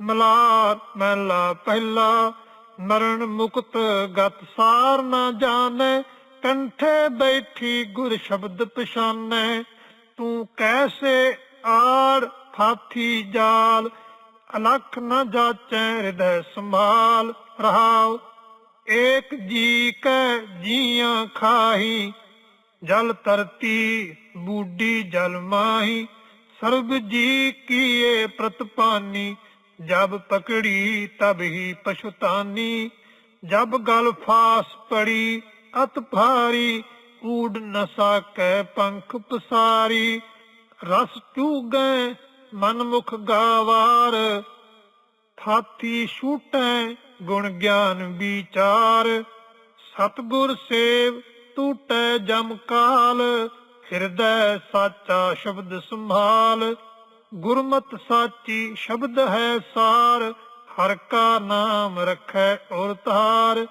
ਮਲਾਰ ਮਹਿਲਾ ਪਹਿਲਾ ਮਰਨ ਮੁਕਤ ਗਤ ਸਾਰ ਨਾ ਜਾਣੈ, ਕੰਠੇ ਬੈਠੀ ਗੁਰ ਸ਼ਬਦ ਪਛਾਨੈ। ਤੂੰ ਕੈਸੇ ਆੜ ਫਾਥੀ ਜਾਲ, ਅਲਖ ਨ ਜਾਚੈ ਹਿਰਦੈ ਸੰਭਾਲ, ਰਹਾਉ, ਏਕ ਜੀ ਕੈ ਜੀਆਂ ਖਾਹੀ, ਜਲ ਤਰਤੀ ਬੂਡੀ ਜਲ ਮਾਹੀ, ਸਰਬ ਜੀ ਕੀਏ ਪ੍ਰਤਪਾਨੀ ਜਬ ਪਕੜੀ ਤਬ ਹੀ ਪਛਤਾਨੀ, ਜਬ ਗਲ ਫਾਸ ਪੜੀ, ਅਤ ਭਾਰੀ ਊਡ ਨ ਸਾਕੈ ਪੰਖ ਪਸਾਰੀ, ਰਸ ਚੂਗੈ ਮਨ ਮੁਖ ਗਾਵਾਰ, ਥਾਤੀ ਛੂਟੈ, ਗੁਣ ਗਿਆਨ ਵਿਚਾਰ, ਸਤਗੁਰ ਸੇਵ ਟੂਟੈ ਜਮ ਕਾਲ ਹਿਰਦੈ ਸਾਚਾ ਸ਼ਬਦ ਸੰਭਾਲ। ਗੁਰਮਤ ਸਾਚੀ ਸ਼ਬਦ ਹੈ ਸਾਰ, ਹਰ ਕਾ ਨਾਮ ਰਖੈ ਔਰ ਤਾਰ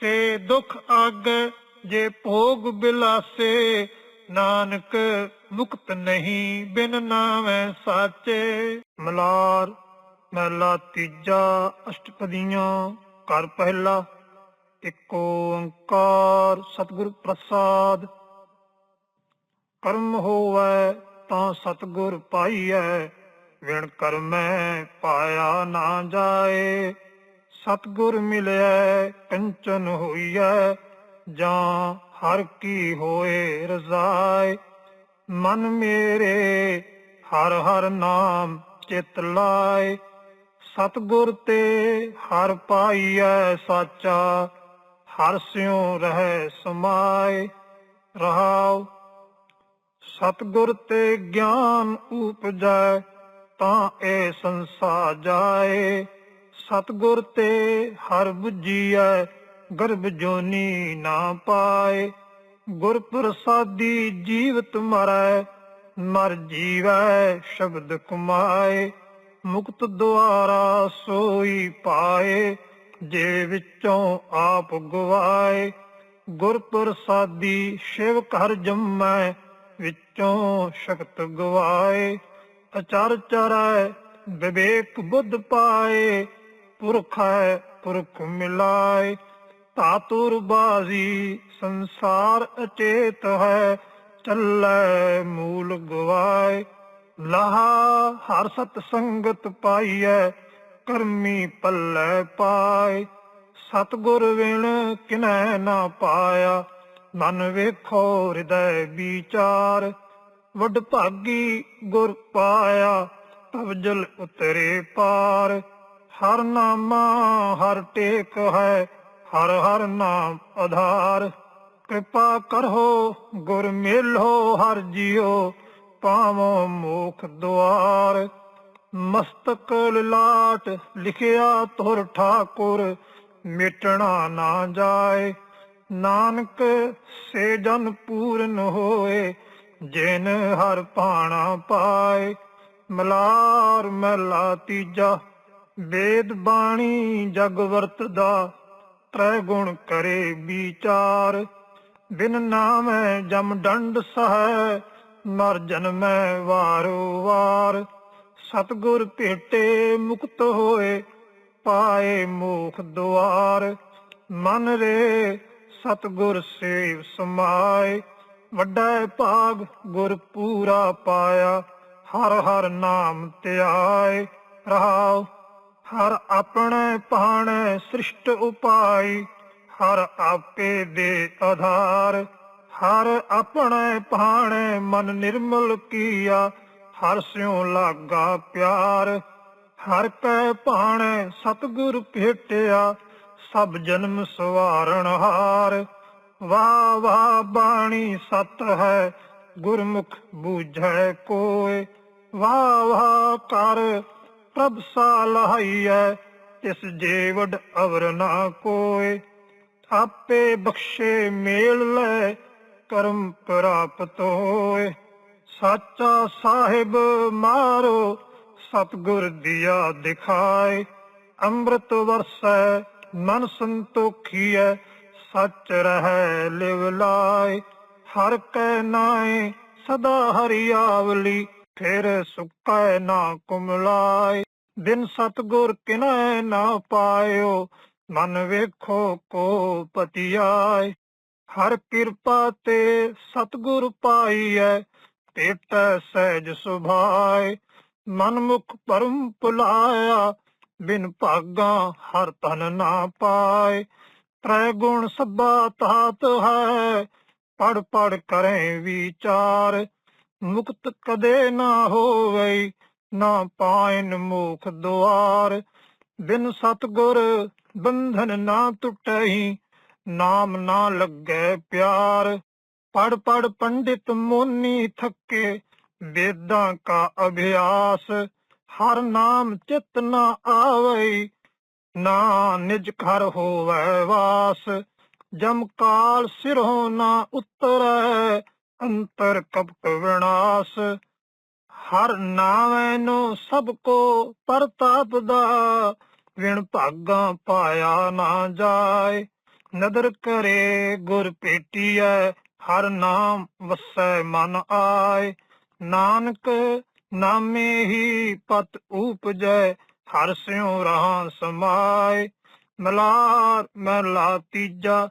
ਸੇ ਦੁਖ ਆਗੈ ਜੇ ਭੋਗ ਬਿਲਾਸੇ, ਨਾਨਕ ਮੁਕਤ ਨਹੀਂ ਬਿਨ ਨਾਮੈ ਸਾਚੇ। ਮਲਾਰ, ਮਹਲਾ ਤੀਜਾ ਅਸ਼ਟਪਦੀਆਂ, ਘਰ ਪਹਿਲਾ, ਇੱਕ ਓੰਕਾਰ ਸਤਿਗੁਰ ਪ੍ਰਸਾਦ। ਕਰਮ ਹੋਵੈ ਤਾਂ ਸਤਿਗੁਰ ਪਾਈਐ, ਵਿਣ ਕਰਮੈ ਪਾਇਆ ਨਾ ਜਾਏ। ਸਤਿਗੁਰ ਮਿਲਿਆ ਕੰਚਨ ਹੋਈਐ, ਜਾਂ ਹਰ ਕੀ ਹੋਏ ਰਜ਼ਾਏ। ਮਨ ਮੇਰੇ ਹਰ ਹਰ ਨਾਮ ਚਿਤ ਲਾਏ। ਸਤਿਗੁਰ ਤੇ ਹਰ ਪਾਈਐ ਸਾਚਾ, ਹਰ ਸਿਉ ਰਹਿ ਸਮਾਏ। ਰਹਾਉ ਸਤਿਗੁਰ ਤੇ ਗਿਆਨ ਉਪਜੈ, ਤਾਂ ਇਹ ਸੰਸਾਰ ਜਾਏ। ਸਤਿਗੁਰ ਤੇ ਹਰ 부ਜੀਐ ਗਰਭ ਜੋਨੀ ਨਾ ਪਾਏ। ਗੁਰ ਪ੍ਰਸਾਦੀ ਜੀਵਤ ਮਰੈ, ਮਰ ਜੀਵੈ ਸ਼ਬਦ ਕਮਾਏ। ਮੁਕਤ ਦੁਆਰਾ ਸੋਈ ਪਾਏ, ਜੇ ਵਿੱਚੋਂ ਆਪ ਗਵਾਏ। ਗੁਰ ਪ੍ਰਸਾਦੀ ਸ਼ਿਵ ਘਰ ਜੰਮੈ ਵਿੱਚੋਂ ਸ਼ਕਤ ਗਵਾਏ, ਅਚਰ ਚਰੈ, ਵਿਵੇਕ ਬੁੱਧ ਪਾਏ, ਪੁਰਖ ਹੈ ਪੁਰਖ ਮਿਲਾਏ। ਧਾਤੁਰ ਬਾਜ਼ੀ, ਸੰਸਾਰ ਅਚੇਤ ਹੈ, ਚੱਲੈ ਮੂਲ ਗਵਾਏ। ਲਹਾ ਹਰ ਸਤ ਸੰਗਤ ਪਾਈਐ, ਕਰਮੀ ਪੱਲੇ ਪਾਏ। ਸਤਗੁਰ ਵਿਣ ਕਿਨੈ ਨਾ ਪਾਇਆ ਮਨ ਵੇਖੋ ਹਿਰਦੈ ਵਿਚਾਰ, ਵੱਡ ਭਾਗੀ ਗੁਰ ਪਾਇਆ ਤਬ ਉਤਰੇ ਪਾਰ। ਹਰ ਨਾਮਾ ਹਰ ਟੇਕ ਹੈ, ਹਰ ਹਰ ਨਾਮ ਆਧਾਰ। ਕਿਰਪਾ ਕਰੋ, ਗੁਰ ਮਿਲੋ ਹਰ ਜੀਓ, ਪਾਵੋ ਮੋਖ ਦੁਆਰ। ਮਸਤਕ ਲਾਟ ਲਿਖਿਆ ਤੁਰ ਠਾਕੁਰ, ਮਿਟਣਾ ਨਾ ਜਾਏ। ਨਾਨਕ ਸੇ ਜਨ ਪੂਰਨ ਹੋਏ, ਜਿਨ ਹਰ ਪਾਣਾ ਪਾਏ। ਮਲਾਰ ਮਹਲਾ ਤੀਜਾ, ਵੇਦ ਬਾਣੀ ਜਗ ਵਰਤਦਾ, ਤ੍ਰੈ ਗੁਣ ਕਰੇ ਵਿਚਾਰ। ਬਿਨ ਨਾਮੈ ਜਮ ਡੰਡ ਸਹੈ, ਮਰ ਜਨਮੈ ਵਾਰੋ ਵਾਰ। ਸਤਗੁਰ ਭੇਟੇ ਮੁਕਤ ਹੋਏ, ਪਾਏ ਮੋਖ ਦੁਆਰ। ਮਨ ਰੇ ਸਤਗੁਰ ਸੇਵ ਸਮਾਏ, ਵੱਡਾ ਭਾਗ ਗੁਰ ਪੂਰਾ ਪਾਇਆ, ਹਰ ਹਰ ਨਾਮ ਧਿਆਏ, ਰਹਾਉ, ਹਰ ਆਪਣੇ ਪਾਣੇ ਸ੍ਰਿਸ਼ਟ ਉਪਾਈ, ਹਰ ਆਪੇ ਦੇ ਆਧਾਰ, ਹਰ ਆਪਣੇ ਪਾਣੇ ਮਨ ਨਿਰਮਲ ਕੀਆ, ਹਰ ਸਿਉ ਲਾਗਾ ਪਿਆਰ, ਹਰ ਕੈ ਪਾਣੇ ਸਤਗੁਰ ਭੇਟਿਆ ਸਭ ਜਨਮ ਸਵਾਰਨ ਹਾਰ। ਵਾਹ ਵਾਹ ਬਾਣੀ ਸਤ ਹੈ, ਗੁਰਮੁਖ ਬੂਝੈ ਕੋਏ। ਵਾਹ ਵਾਹ ਕਰ ਪ੍ਰਭ ਸਾਲਹਾਈਐ ਇਸ ਜੀਵੜ ਅਵਰ ਨਾ ਕੋਏ। ਆਪੇ ਬਖਸ਼ੇ ਮੇਲ ਲੈ, ਕਰਮ ਪ੍ਰਾਪਤ ਹੋਏ। ਸਾਚਾ ਸਾਹਿਬ ਮਾਰੋ, ਸਤਗੁਰ ਦੀਆ ਦਿਖਾਏ। ਅੰਮ੍ਰਿਤ ਵਰਸੈ ਮਨ ਸੰਤੋਖੀਐ ਸੱਚ ਰਹੈ, ਲਿਵ ਲਾਇ, ਹਰ ਕੈ ਨਾਏ ਸਦਾ ਹਰਿਆਵਲੀ, ਫਿਰ ਸੁਕੈ ਨਾ ਕੁਮਲਾਇ। ਦਿਨ ਸਤਗੁਰ ਕਿਨੈ ਨਾ ਪਾਇਓ, ਮਨ ਵੇਖੋ ਕੋ ਪਤੀ ਆਏ ਹਰ ਕਿਰਪਾ ਤੇ ਸਤਗੁਰ ਪਾਈਐ ਤੇਟੈ ਸਹਿਜ ਸੁਭਾਏ ਮਨ ਮੁਖ ਪਰਮ ਪੁਲਾਇਆ ਬਿਨ ਭਾਗਾ ਹਰ ਤਨ ਨਾ ਪਾਏ। ਤ੍ਰੈ ਗੁਣ ਸਭਾ ਤਾਤ ਹੈ ਪੜ ਪੜ ਕਰੇ ਵਿਚਾਰ। ਮੁਕਤ ਕਦੇ ਨਾ ਹੋਵੇ ਨਾ ਪਾਇਨ ਮੁਖ ਦੁਆਰ। ਬਿਨ ਸਤਗੁਰ ਬੰਧਨ ਨਾ ਟੁਟਈ, ਨਾਮ ਨਾ ਲੱਗੇ ਪਿਆਰ। ਪੜ ਪੜ ਪੰਡਿਤ ਮੋਨੀ ਥੱਕੇ, ਵੇਦਾਂ ਕਾ ਅਭਿਆਸ। ਹਰ ਨਾਮ ਚਿਤ ਨਾ ਆਵਈ ਨਾ ਨਿਜ ਘਰ ਹੋਵੈ ਵਾਸ। ਜਮ ਕਾਲ ਸਿਰੋਂ ਨਾ ਉਤਰੈ, ਅੰਤਰ ਕਪਟ ਵਿਨਾਸ਼। ਹਰ ਨਾਮੈ ਨੂੰ ਸਭ ਕੋ ਪ੍ਰਤਾਪ ਦਾ, ਵਿਣ ਭਾਗਾ ਪਾਇਆ ਨਾ ਜਾਏ। ਨਦਰ ਕਰੇ ਗੁਰ ਭੇਟੀਐ, ਹਰ ਨਾਮ ਵਸੈ ਮਨ ਆਏ। ਨਾਨਕ ਨਾਮੇ ਹੀ ਪਤ ਉਪਜੈ, ਹਰ ਸਿਉ ਰਹਾ ਸਮਾਏ। ਮਲਾਰ ਮਹਲਾ ਤੀਜਾ,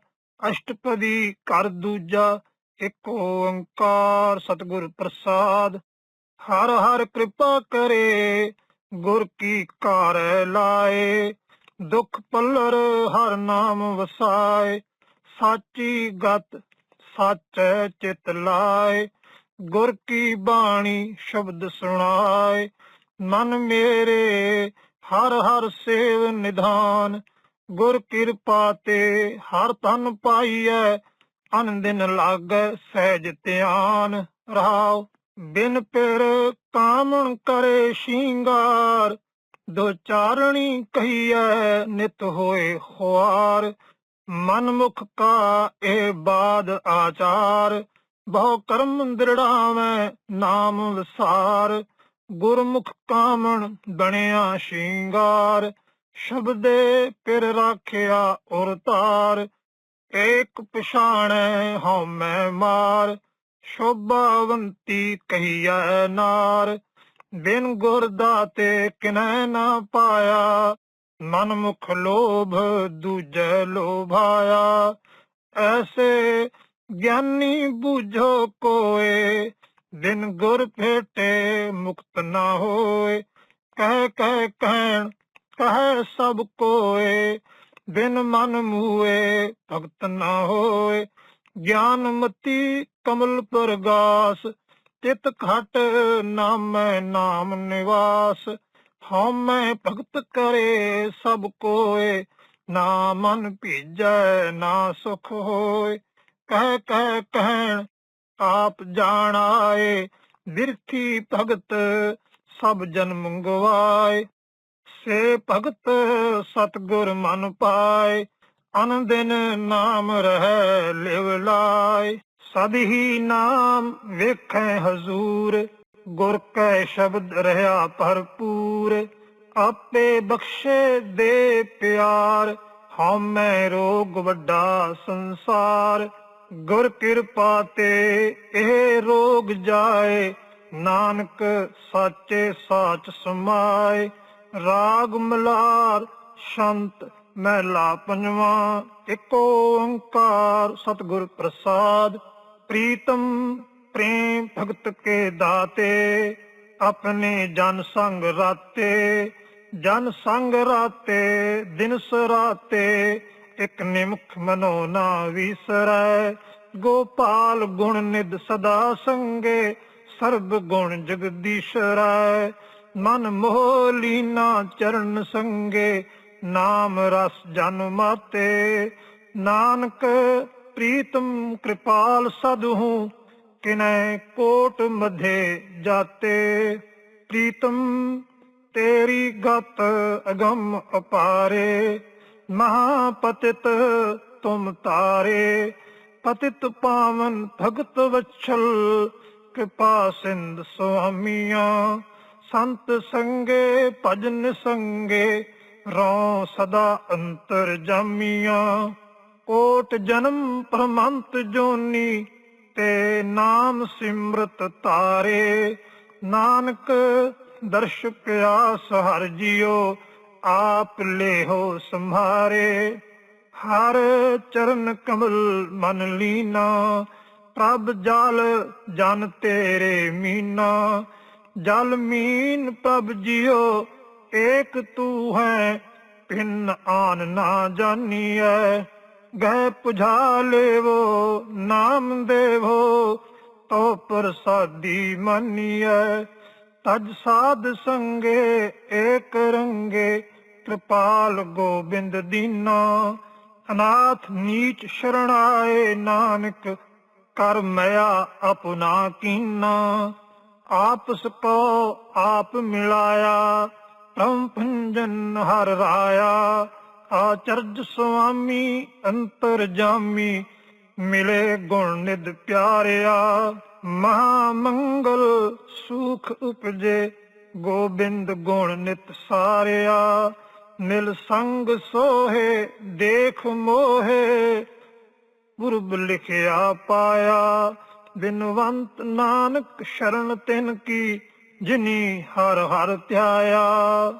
ਅਸ਼ਟਪਦੀ ਕਰ ਦੂਜਾ, ਇੱਕ ਓੰਕਾਰ ਸਤਿਗੁਰ ਪ੍ਰਸਾਦ। ਹਰ ਹਰ ਕਿਰਪਾ ਕਰੇ, ਗੁਰ ਕੀ ਕਾਰ ਲਾਏ। ਦੁਖ ਪੱਲਰ ਹਰ ਨਾਮ ਵਸਾਏ। ਸਾਚੀ ਗਤ ਸੱਚ ਚਿਤ ਲਾਏ। ਗੁਰ ਕੀ ਬਾਣੀ ਸ਼ਬਦ ਸੁਣਾਏ, ਮਨ ਮੇਰੇ ਹਰ ਹਰ ਸੇਵ ਨਿਧਾਨ, ਗੁਰ ਕਿਰਪਾ ਤੇ ਹਰ ਤਨ ਪਾਈਐ, ਅਨ ਲਾਗੈ ਸਹਿਜ ਧਿਆਨ, ਰਹਾਉ ਬਿਨ ਪਿਰ ਕਾਮਣ ਕਰੇ ਸ਼ਿੰਗਾਰ, ਦੋ ਚਾਰਣੀ ਕਹੀਐ ਨਿਤ ਹੋਏ ਖੁਆਰ ਮਨ ਮੁਖ ਕਾ ਇਹ ਬਾਦ ਆਚਾਰ ਬਹੁ ਕਰਮ ਦ੍ਰਿੜਾਵੈ ਨਾਮ ਵਿਸਾਰ। ਗੁਰਮੁਖ ਕਾਮਣ ਬਣਿਆ ਸ਼ਿੰਗਾਰ। ਸ਼ਬਦੇ ਪਿਰ ਰਾਖਿਆ ਉਰ ਤਾਰ। ਏਕ ਪਛਾਣੈ ਹਉ ਮੈਂ ਮਾਰ। ਸ਼ੋਭਾਵੰਤੀ ਕਹੀਐ ਨਾਰ। ਬਿਨ ਗੁਰ ਦਾਤੇ ਕਿਨੈ ਨਾ ਪਾਇਆ। ਮਨ ਮੁਖ ਲੋਭ ਦੂਜੈ ਲੋਭਾਇਆ। ਐਸੇ ਗਿਆਨੀ ਬੁਝੋ ਕੋਏ ਬਿਨ ਗੁਰ ਫੇਟੇ ਮੁਕਤ ਨਾ ਹੋਏ। ਕਹਿ ਕਹਿ, ਕਹਿਣ, ਕਹਿ ਸਭ ਕੋਏ, ਬਿਨ ਮਨ ਮੂਏ ਭਗਤ ਨਾ ਹੋਏ। ਗਿਆਨ ਮਤੀ ਕਮਲ ਪ੍ਰਗਾਸ, ਤਿਤ ਖਟ ਨਾਮ ਨਾਮ ਨਿਵਾਸ। ਹਉਮੈ ਭਗਤ ਕਰੇ ਸਭ ਕੋਏ, ਨਾ ਮਨ ਭੀਜੈ, ਨਾ ਸੁਖ ਹੋਏ। ਕਹਿ ਕਹਿ ਕਹਿਣ ਆਪ ਜਾਣ ਆਏ ਬਿਰਥੀ ਭਗਤ ਸਭ ਜਨਮ ਗਵਾਏ। ਸੇ ਭਗਤ ਸਤਗੁਰ ਮਨ ਪਾਏ ਅਨ ਦਿਨ ਨਾਮ ਰਹਿ ਲਿਵ ਲਾਇ ਸਦ ਹੀ ਨਾਮ ਵੇਖੈ ਹਜ਼ੂਰ, ਗੁਰ ਕੈ ਸ਼ਬਦ ਰਹਾ ਭਰਪੂਰ। ਆਪੇ ਬਖਸ਼ੇ ਦੇ ਪਿਆਰ, ਹਉਮੈ ਰੋਗ ਵੱਡਾ ਸੰਸਾਰ। ਗੁਰ ਕਿਰਪਾ ਤੇ ਇਹ ਰੋਗ ਜਾਏ, ਨਾਨਕ ਸਾਚੇ ਸਾਚ ਸਮਾਏ। ਰਾਗ ਮਲਾਰ ਸ਼ੰਤ ਮਹਿਲਾ ਪੰਜਵਾ, ਇੱਕ ਓੰਕਾਰ ਸਤਿਗੁਰ ਪ੍ਰਸਾਦ। ਪ੍ਰੀਤਮ ਪ੍ਰੇਮ ਭਗਤ ਕੇ ਦਾਤੇ, ਆਪਣੇ ਜਨ ਸੰਗ ਰਾਤੇ। ਜਨ ਸੰਗ ਰਾਤੇ, ਦਿਨ ਸਰਾਤੇ ਇਕ ਨਿਮਖ ਮਨੋ ਨਾ ਵਿਸਰੈ। ਗੋਪਾਲ ਗੁਣ ਨਿਦ ਸਦਾ ਸੰਗੇ, ਸਰਬ ਗੁਣ ਜਗਦੀਸ਼ਰੈ ਮਨ ਮੋਹ ਲੀਨਾ ਚਰਨ ਸੰਗੇ, ਨਾਮ ਰਸ ਜਨ ਮਾਤੇ। ਨਾਨਕ ਪ੍ਰੀਤਮ ਕਿਰਪਾਲ ਸਦਹੂ, ਕਿਨੈ ਕੋਟ ਮਧੇ ਜਾਤੇ। ਪ੍ਰੀਤਮ ਤੇਰੀ ਗਤ ਅਗੰਮ ਅਪਾਰੇ। ਮਹਾਪਤਿਤ ਤੁਮ ਤਾਰੇ, ਪਤਿਤ ਪਾਵਨ ਭਗਤ ਵਛਲ, ਕਿਰਪਾ ਸਿੰਧ ਸੁਆਮੀਆਂ। ਸੰਤ ਸੰਗੇ, ਭਜਨ ਸੰਗੇ, ਰੋ ਸਦਾ ਅੰਤਰ ਜਾਮੀਆਂ। ਕੋਟ ਜਨਮ ਪਰਮੰਤ ਜੋਨੀ, ਤੇ ਨਾਮ ਸਿਮਰਤ ਤਾਰੇ। ਨਾਨਕ ਦਰਸ਼ਕ ਆਸ ਹਰ ਜਿਓ ਆਪ ਲੇਹੋ ਸੰਭਾਰੇ, ਹਰ ਚਰਨ ਕਮਲ ਮਨ ਲੀਨਾ, ਪ੍ਰਭ ਜਲ ਜਨ ਤੇਰੇ ਮੀਨਾ, ਜਲ ਮੀਨ ਪ੍ਰਭ ਜਿਓ ਏਕ ਤੂੰ ਹੈ, ਪਿੰਨ ਆਨ ਨਾ ਜਾਣੀਐ ਗਏ ਪੁਝਾ ਲੇਵੋ, ਨਾਮ ਦੇਵੋ, ਤੋ ਪ੍ਰਸਾਦੀ ਮੰਨੀਐ, ਤਜ ਸਾਧ ਸੰਗੇ ਏਕ ਰੰਗੇ ਕਿਰਪਾਲ ਗੋਬਿੰਦ ਦੀਨਾ, ਅਨਾਥ ਨੀਚ ਸ਼ਰਣਾਏ ਨਾਨਕ, ਕਰ ਮਿਆ ਆਪਣਾ ਕੀਨਾ। ਆਪਸ ਕੋ ਆਪ ਮਿਲਾਇਆ ਪ੍ਰਮ ਭੰਜਨ ਹਰ ਰਾਇਆ। ਆਚਰਜ ਸੁਆਮੀ, ਅੰਤਰ ਜਾਮੀ, ਮਿਲੇ ਗੁਣ ਨਿਦ ਪਿਆਰਿਆ। ਮਹਾ ਮੰਗਲ ਸੁਖ ਉਪਜੇ, ਗੋਬਿੰਦ ਗੁਣ ਨਿਤ ਸਾਰਿਆ। ਮਿਲ ਸੰਗ ਸੋਹੇ, ਦੇਖ ਮੋਹੇ। ਪੁਰਬ ਲਿਖਿਆ ਪਾਇਆ, ਬਿਨਵੰਤ ਨਾਨਕ ਸ਼ਰਨ ਤਿਨ ਕੀ, ਜਿਨੀ ਹਰ ਹਰ ਧਿਆਇਆ।